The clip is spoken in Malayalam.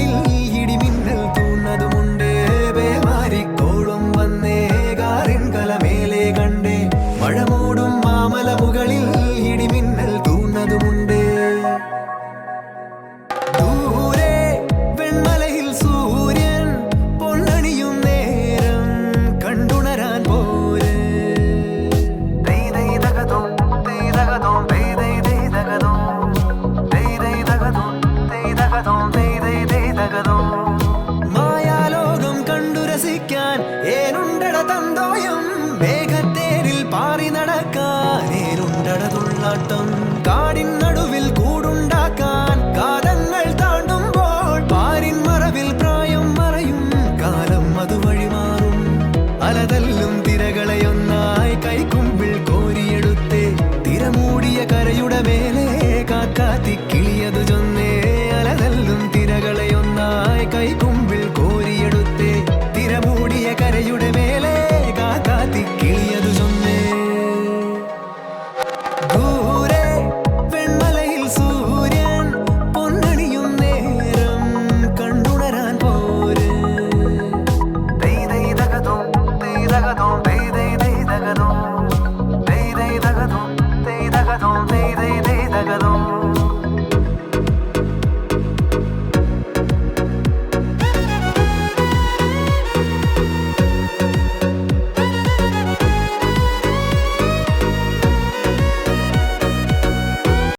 நாளில் കഥകതോ മായാലോകം കണ്ടു രസിക്കാൻ ഏനുണ്ടട തന്തോയം. മേഘത്തേരിൽ പാറി നടക്കാൻ ഏനുണ്ടട തുള്ളാട്ടം. കാടിൻ നടുവിൽ കൂടുണ്ടാക്കാൻ കാലങ്ങൾ താണ്ടുമ്പോൾ പാരിൻ മറവിൽ പ്രായം മറയും. കാലം അതുവഴി മാറും. അലതല്ലും തിരകളെയൊന്നായി കൈക്കുമ്പിൾ കോരിയെടുത്തേ. തിരമൂടിയ കരയുടെ മേലെ കാക്കാത്തിക്ക് കരയുടെ